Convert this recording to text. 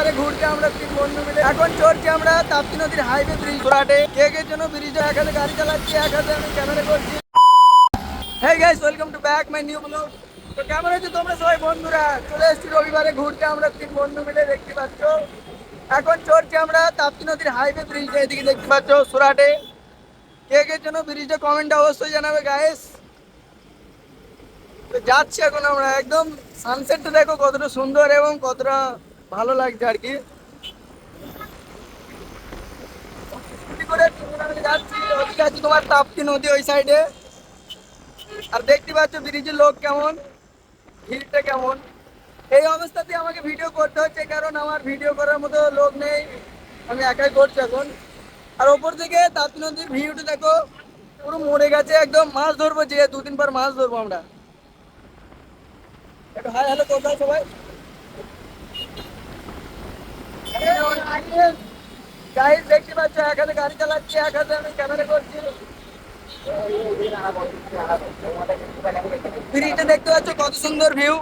রবিবারে ঘুরতে আমরা তিন বন্ধু মিলে। এখন চলছি আমরা তাপ্তি নদীর হাইওয়ে ব্রিজ ঘোরাটে। কে কে জন্য ব্রিজে এক হাতে গাড়ি চালাচ্ছি এক হাতে আমি ক্যামেরা করছি। Hey guys welcome to back my new blog তো কেমন আছো তোমরা সবাই বন্ধুরা? চলে এসেছি রবিবারে ঘুরতে, আমরা তিন বন্ধু মিলে দেখতে পাচ্ছ। এখন চলছি আমরা তাপ্তি নদীর হাইওয়ে ব্রিজে এদিকে দেখতে পাচ্ছ সুরাটে। কে কে জন্য ব্রিজে কমেন্ট অবশ্যই জানাবে গাইস তো যাচ্ছি এখন আমরা, একদম সানসেটটা দেখো কতটা সুন্দর এবং কতটা ভালো লাগছে আর কি। তোমার তাপ্তি নদী ওই সাইডে। আর দেখতে পাচ্ছ ব্রিজের লোক কেমন? ভিড়টা কেমন? এই অবস্থাতে আমাকে ভিডিও করতে হচ্ছে কারণ আমার ভিডিও করার মতো লোক নেই। আমি একাই করছি এখন। আর ওপর থেকে তাপ্তি নদীর ভিউটা দেখো, পুরো মরে গেছে একদম। মাছ ধরবো যে, দুদিন পর মাছ ধরবো আমরা। একটু হাই হ্যালো কোথায় সবাই? গাইড দেখতে এক হাতে গাড়ি চালাচ্ছি এক হাতে আমি করছি। ব্রিজটা দেখতে পাচ্ছ, কত সুন্দর ভিউ